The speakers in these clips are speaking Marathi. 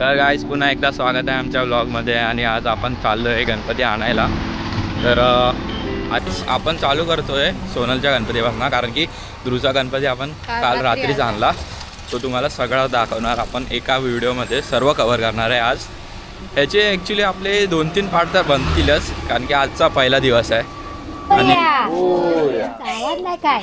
तर गाईज पुन्हा एकदा स्वागत आहे आमच्या व्लॉगमध्ये आणि आज आपण चाललो आहे गणपती आणायला. तर आज आपण चालू करतो आहे सोनलच्या गणपतीपासून कारण की ध्रुवचा गणपती आपण काल काल रात्री रात्रीच. आणला. तो तुम्हाला सगळं दाखवणार. आपण एका व्हिडिओमध्ये सर्व कवर करणार आहे आज. ह्याचे ॲक्च्युली आपले दोन तीन पार्ट तर बनतीलच कारण की आजचा पहिला दिवस आहे. आणि आवाज नाही काय?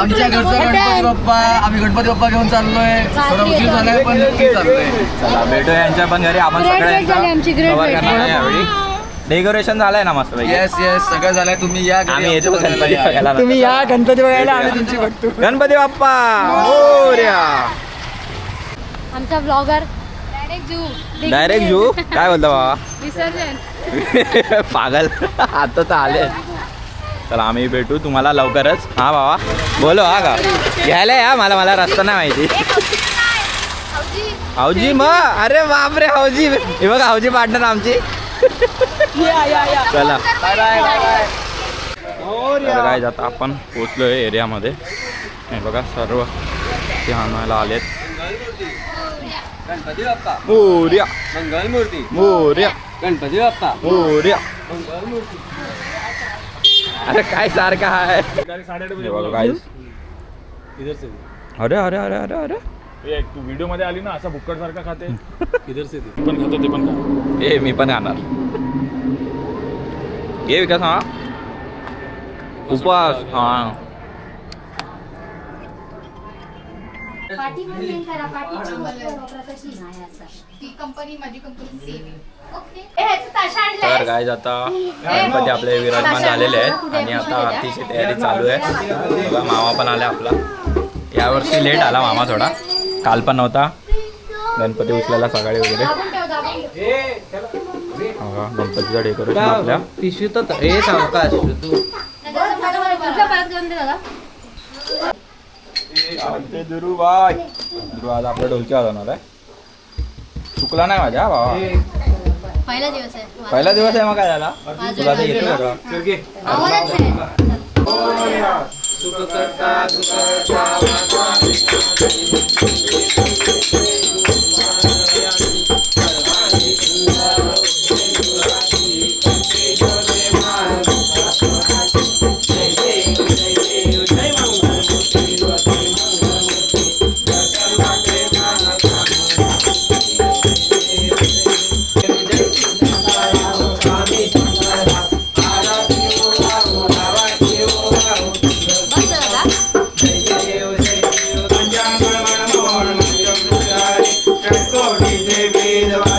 आमच्या घरचा गणपती बाप्पा आम्ही गणपती बाप्पा घेऊन चाललोय. थोडा उशीर झालाय पण नक्की चाललोय. चला भेटूया यांच्या पण घरी. आपण भेट सगळ्यांचा भेट. डेकोरेशन झालंय ना मस्त येस येस सगळं झालंय. तुम्ही या आम्ही येतो गणपती. बघायला. तुम्ही या गणपती बघायला आम्ही तुमची बघतो. गणपती बाप्पा आमचा ब्लॉगर डायरेक्ट जू डायरेक्ट जू काय बोलतो बाबा? विसर्जन. पागल. आता तर आले. चला आम्ही भेटू तुम्हाला लवकरच. हा बाबा. बोलो हा का? घ्यायला या मला मला रस्ता नाही माहिती. हावजी मग अरे बापरे हावजी हे बघा हावजी पार्टनर आमची. चला. काय आता आपण पोचलो आहे एरियामध्ये. हे बघा सर्व ते आणायला आलेत. गणपती बाप्पा मोर्या. मंगल मूर्ती मोर्या. गणपती बाप्पा. मोर्या. मंगल मूर्ती अरे काय सारखं आहे? हे. अरे अरे अरे अरे अरे. तू व्हिडिओमध्ये आली ना असा भुक्कड सारखा खाते. किधर से ते पण खातो ते पण खा. ए मी पण खाणार. ये विकास हा. उपवास हा. पाठी पण नाही करा पाठी ती कंपनी माझी कंपनी सेम आहे तर काय आता गणपती आपले विराजमान झालेले आहेत आणि आता आरतीची तयारी चालू आहे. बघा मामा पण आला आपला. यावर्षी लेट आला मामा थोडा. काल पण नव्हता. गणपती उचलायला सकाळी वगैरे. बघा, गणपतीचं डेकोरेशन आपल्या. पिशवी तर हे सावकाश परत घेऊन दे दादा? चालते दुरू बाय दुरू आज आपल्या ढोलकी वाजवणार आहे. चुकला नाही माझ्या बाबा पहिला दिवस आहे. पहिला दिवस आहे मग काय झाला तुला ते येतं सगळं. आवाजच नाही. बस दादा Давай.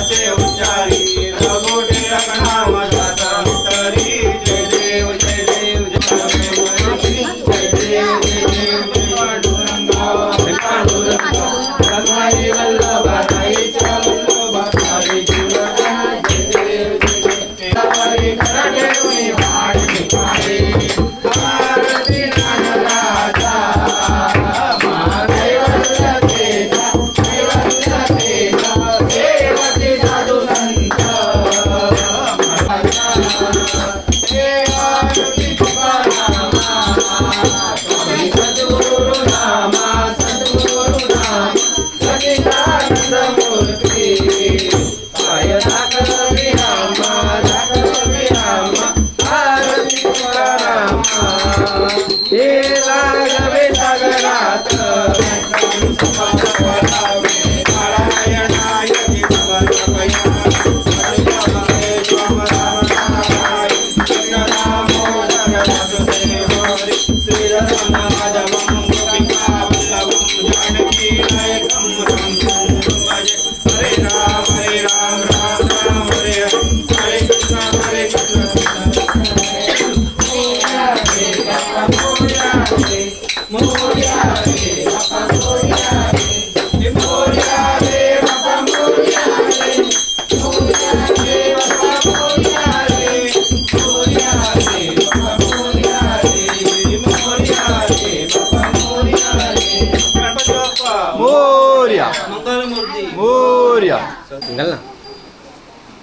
निघाल. ना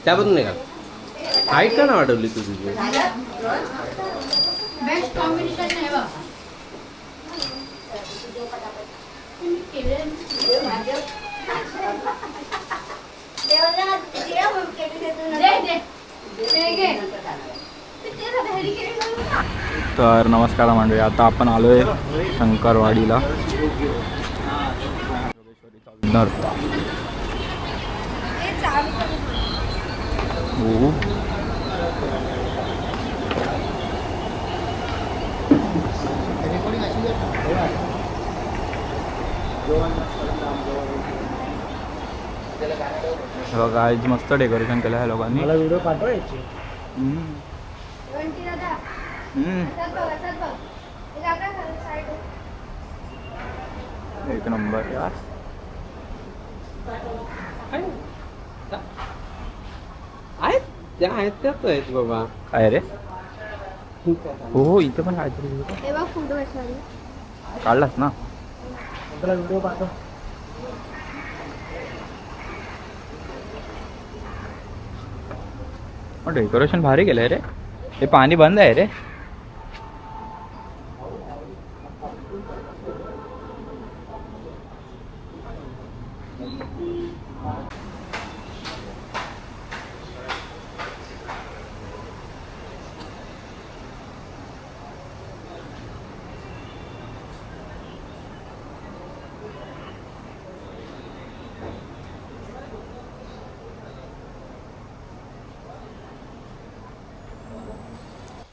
त्याबद्दल निघाल. हाईट का ना वाढवली तू तुझी तेरा नमस्कार मंडळी आता आपण आलोय शंकरवाडीला. नर हो. हे बघा आज मस्त डेकोरेशन केलं आहे लोकांनी मला व्हिडिओ पाठवायचे. वंटी दादा. असंच बघ असंच बघ. हे दादा खाली side. वर. एक नंबर यार. आहेत त्या आहेत त्याच आहेत बाबा. काय रे? हो हो इथे पण काहीतरी हे फोटो बसवायला. काढलास ना? डेकोरेशन भारी केलंय रे. हे पाणी बंद आहे रे.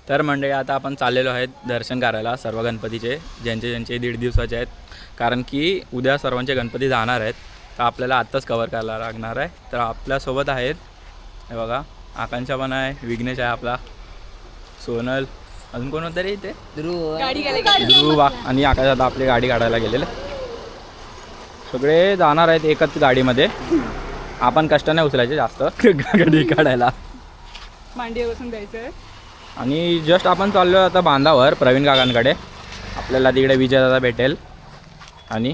तर मंडळी आता आपण चाललेलो आहेत दर्शन करायला सर्व गणपतीचे ज्यांचे ज्यांचे दीड दिवसाचे आहेत. कारण की उद्या सर्वांचे गणपती जाणार आहेत. तर आपल्याला आत्ताच कवर करायला लागणार आहे. तर आपल्यासोबत आहेत हे बघा आकांक्षा पण आहे विघ्नेश आहे आपला सोनल अजून कोण होतं रे इथे? ध्रुव. बा आणि आकाश आता आपली गाडी काढायला गेलेले. सगळे जाणार आहेत एकच गाडीमध्ये. आपण कष्ट नाही उचलायचे जास्त. गाडी काढायला. मांडीवर बसून द्यायचं आणि जस्ट आपण चाललो आता बांधावर प्रवीण काकांकडे. आपल्याला तिकडे विजयदादा भेटेल. आणि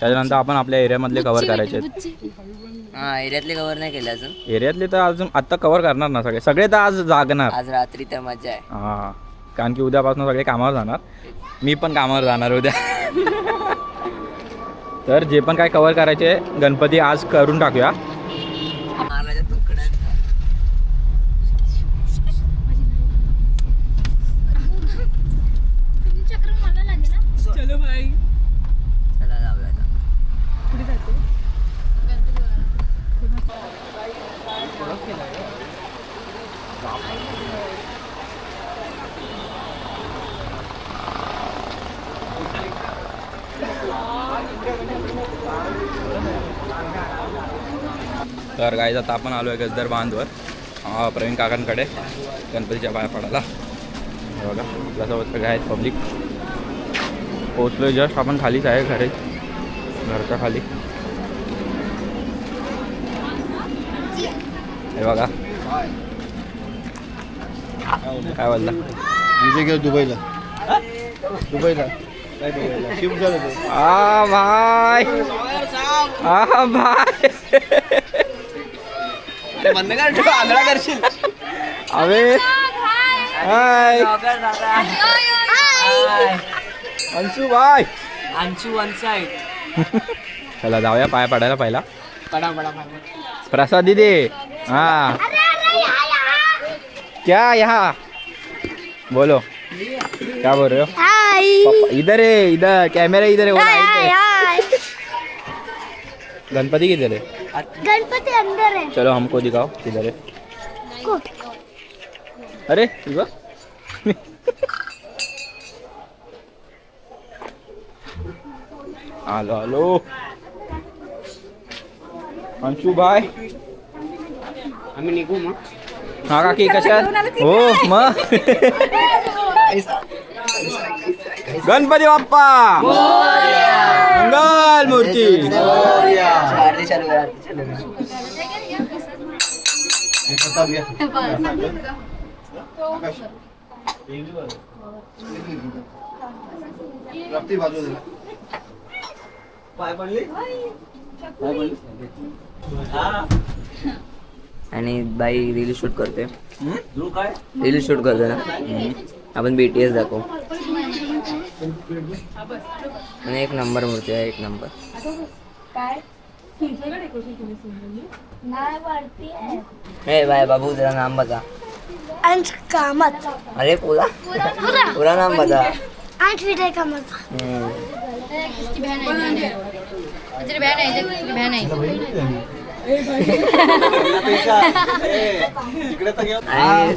त्याच्यानंतर आपण आपल्या एरियामधले कवर करायचे. हा एरियातले कव्हर नाही केले अजून. एरियातले तर अजून आत्ता कवर करणार ना सगळे. सगळे तर आज जागणार. आज रात्री तर मजा आहे. हां कारण की उद्यापासून सगळे कामावर जाणार. मी पण कामावर जाणार उद्या. तर जे पण काय कवर करायचे गणपती आज करून टाकूया मारल्याच्या तुकड्यांचा तुम्ही चक्र मला लागेल ना चलो भाई चला जाऊया आता. कुठे जाते तर गाईज आता आपण आलो आहे गजदर बांधवर. प्रवीण काकांकडे. गणपतीच्या पाया पडायला. हे बघा आपल्यासोबत सगळे आहेत पब्लिक पोचलो जस्ट आपण खालीच आहे घरी. घरच्या खाली. हे बघा. काय बोलला? विजय गेलो दुबईला. दुबईला काय दुबईला. शिफ्ट झालं भाई. आ भाई. बंद कर आंधळा करशील. अबे. हाय. अंशू भाई अंशू वन साइड चला जाऊया पाया पडायला पहिला. पडा पडा प्रसाद दीदी. हाँ. क्या यहाँ? बोलो. क्या बोल रहे हो? पापा, इधर है इधर कैमरा इधर है वो है गणपति किधर है? गणपती अंदर आहे चलो हमको दिखाओ किधर है। अरे इधर हॅलो हॅलो अंशू भाई। आम्ही निघू मग हा काकी कशा हो? मग गणपती बाप्पा। मंगल मूर्ती. आरती चालू आहे, आरती चालू आहे. रात्री बाजूला पाय पडली पाय पडली आणि बाई रील शूट करते. रील शूट करते ना? आपण बीटीएस दाखवू. आणि एक नंबर मूर्ती आहे एक नंबर। काय? नाही वरती आहे. हे बाय बाबू तेरा नाम बता अंश कामत. अरे पूरा? पूरा नाम बता अंश विजय कामत. हम्म. इसकी बहन है. बहन है तेरी बहन है इधर तेरी बहन है आणि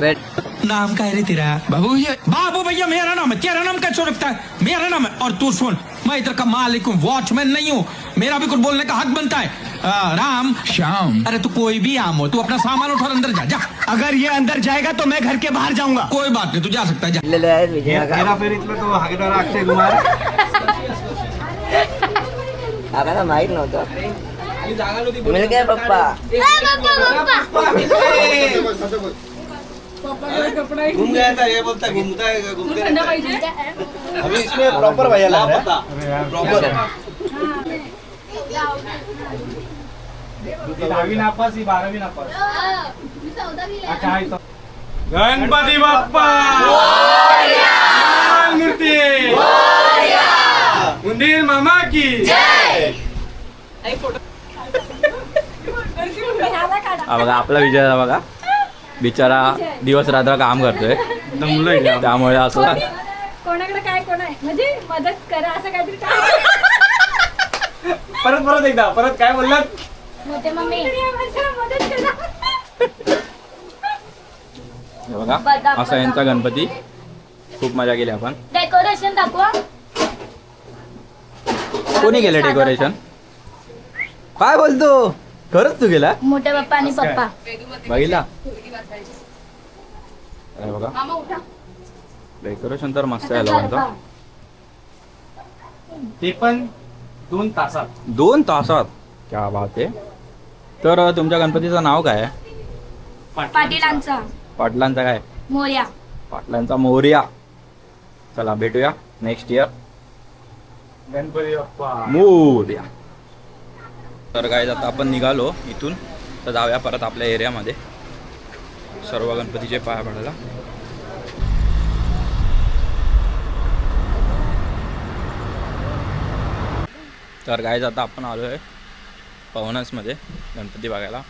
वेट नाम का है रे तेरा। बाबू ये बाबू भैया मेरा नाम है तेरा नाम कैसे रखता है? मेरा नाम है और तू सुन मैं इधर का मालिक हूँ वॉचमैन नहीं हूँ। मेरा भी कुछ बोलने का हक बनता है। आ, राम। श्याम। अरे तू कोई भी आम हो तू अपना सामान उठा अंदर जा जा। अगर ये अंदर जाएगा तो मैं घर के बाहर जाऊँगा। कोई बात नहीं तू जा सकता है जा। दिलेले आहेत विजय फेरीतला तो हागणारा अक्षय कुमार आम्हाला माहित नव्हतं मिल गया पप्पा। घूम गया था ये बोलता घूमता है घूमते अभी इसमें प्रॉपर भैया लग रहा है। प्रॉपर दहावी नापास ही बारावी नापास. गणपती बाप्पा! मूर्ती! उंदीर मामा की! हा बघा आपला विजय हा बघा. बिचारा दिवस रात्र काम करतोय. त्यामुळे असं कोणाकडे काय कोण आहे म्हणजे मदत करा असं काहीतरी परत परत एकदा परत काय बोललात? मोठे मम्मी. मदत करा. हे बघा असा यांचा गणपती. खूप मजा केली आपण. डेकोरेशन दाखवा. कोणी केलं डेकोरेशन काय बोलतो? खरंच तू गेला? मोठे पप्पा आणि पप्पा. बघितला? अरे बघा. मामा उठा. डेकोरेशन तर मस्त आहे लोकांचं ते पण दोन तासात. दोन तासात? क्या बात आहे. तर तुमच्या गणपतीचं नाव काय आहे? पाटीलांचा. पाटलांचं काय? मोर्या. पाटलांचा मोर्या. चला भेटूया. Next year Ganpati Bappa. Morya. तर काय आता आपण निघालो इथून. तर जाऊया परत आपल्या एरियामध्ये सर्व गणपतीचे पाया पडायला. तर काय आता आपण आलो आहे पवनसमध्ये गणपती बघायला.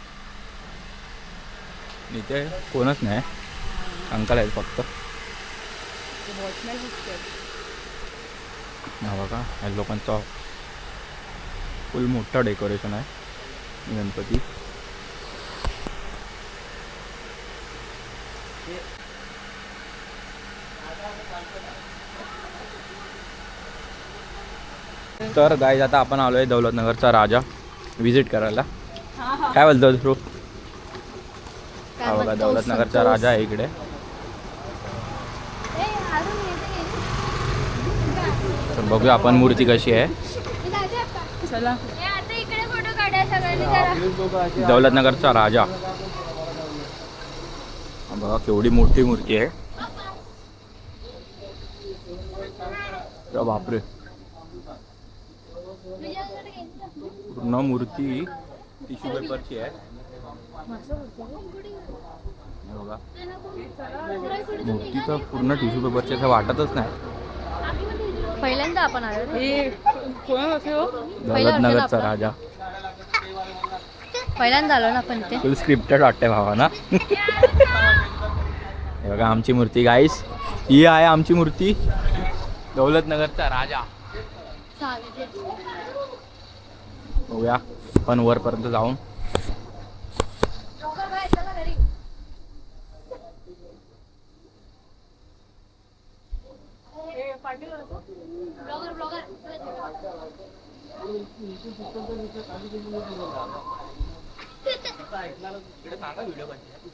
इथे कोणच नाही. अंकल आहेत फक्त. हा बघा लोकांचा फुल मोठं डेकोरेशन आहे गणपती. तर गाईज आता आपण आलो आहे दौलतनगरचा राजा विजिट करायला. काय बोलतो ध्रुव हा बघा दौलतनगरचा राजा आहे इकडे. तर बघूया आपण मूर्ती कशी आहे. चला आता इकडे फोटो काढा सगळ्यांनी जरा. दौलतनगरचा राजा. बघा केवढी मोठी मूर्ती आहे. बापरे. पूर्ण मूर्ती टिश्यू पेपरची आहे. हे बघा. मूर्ती तर पूर्ण टिश्यू पेपरची असं वाटतच नाही. पहिल्यांदा आपण आलो दौलतनगरचा राजा. पहिल्यांदा आलो ना आपण इथे. फुल स्क्रिप्टेड वाटते भावा ना हे बघा आमची मूर्ती गाईस ही आहे आमची मूर्ती. दौलतनगरचा राजा. बघूया पण वरपर्यंत जाऊन.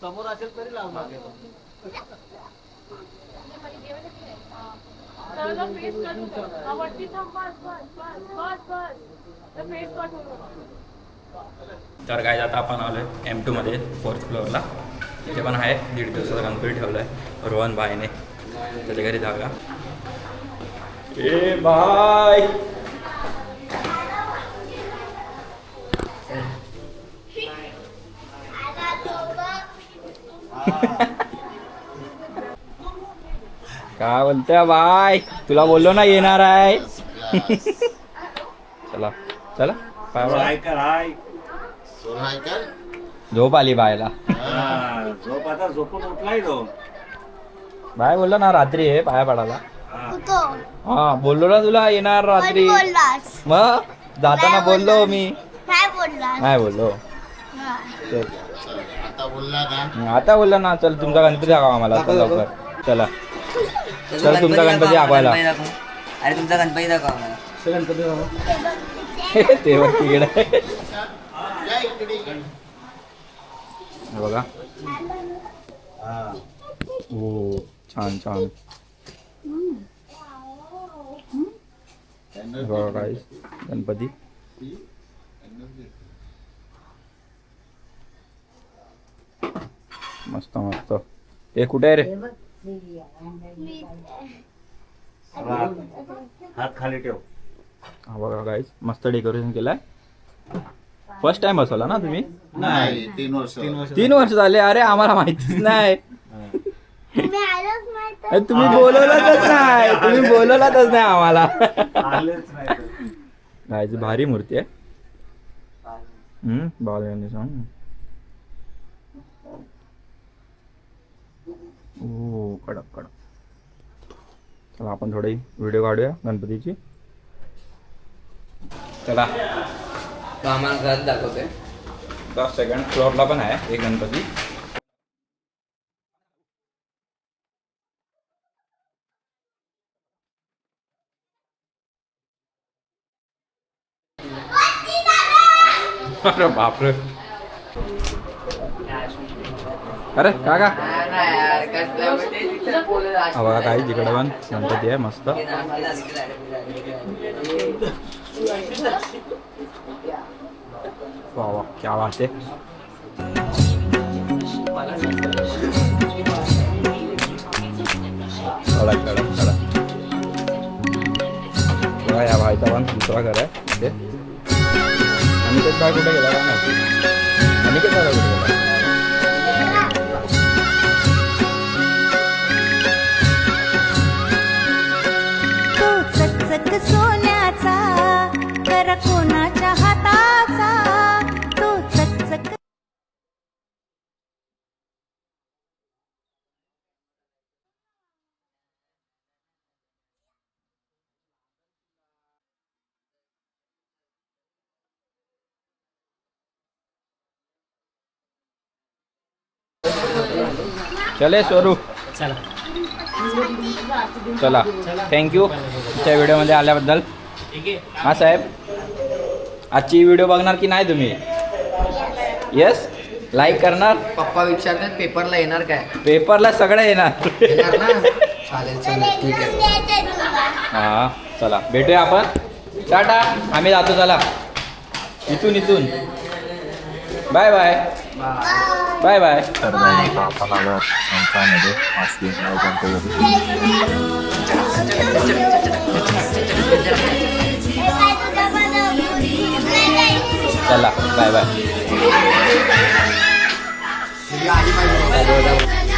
समोर असेल तरी लावणार तर काय आता आपण आलोय एम टूमध्ये फोर्थ फ्लोअरला तिथे पण आहे दीड दिवसाचा गणपती ठेवला आहे रोहन भाईने. त्याच्या घरी जाऊया. ए बाय काय बोलतोय बाय? तुला बोललो ना येणार आहे. चला चला. पाय पडा. झोप आली बायला. झोप आता झोपून उठलाय तो. बाय बोललो ना रात्री आहे पाया पडायला हा. बोललो ना तुला येणार रात्री. मग? जाताना बोललो मी. काय बोललास. नाही बोललो. चल. आता बोलला ना चल तुमचा गणपती दाखवा आम्हाला चल लवकर. चला. चल तुमचा गणपती दाखवायला. अरे तुमचा गणपती दाखवा आम्हाला. ते हे बघा. हो. छान छान. बघा काय गणपती. मस्त मस्त. हे कुठे आहे रे? हात खाली ठेव. हा बघा गाईज मस्त डेकोरेशन केलंय. फर्स्ट टाइम बसवला ना तुम्ही? नाही तीन वर्ष. तीन वर्ष तीन वर्ष झाले अरे आम्हाला माहितीच नाही. तुम्ही बोलवलातच नाही. तुम्ही बोलवलातच नाही आम्हाला. आलेच नाही तर. गायची भारी मूर्ती आहे. हम्म बाल गणेश हं. ओ कडक कडक. चला आपण थोडी व्हिडिओ काढूया गणपतीची. चला. आम्हाला घरात दाखवतोय दस सेकंड फ्लोअरला पण आहे एक गणपती. अरे बापरे. अरे काका. हा बघा काही तिकडे पण गणपती आहे मस्त वा वा क्या बात आहे कडक कडक कडक बघा या भाईचा पण दुसरा घर आहे इथे अनिकेत काय कुठे गेला काय माहिती अनिकेत दादा कुठे गेला चले स्वरूप चला. थँक्यू तुमच्या व्हिडिओमध्ये आल्याबद्दल. हा साहेब. आजची व्हिडिओ बघणार की नाही तुम्ही? येस लाईक करणार? पप्पा विचारतात पेपरला येणार काय? पेपरला सगळं येणार. चालेल चालेल. ठीक आहे. हा चला. भेटूया आपण. टाटा. आम्ही जातो चला. इथून इथून. बाय बाय बाय बाय आपण आलो संस्थामध्ये मास्की नाव गणपती चला बाय बाय आली पाहिजे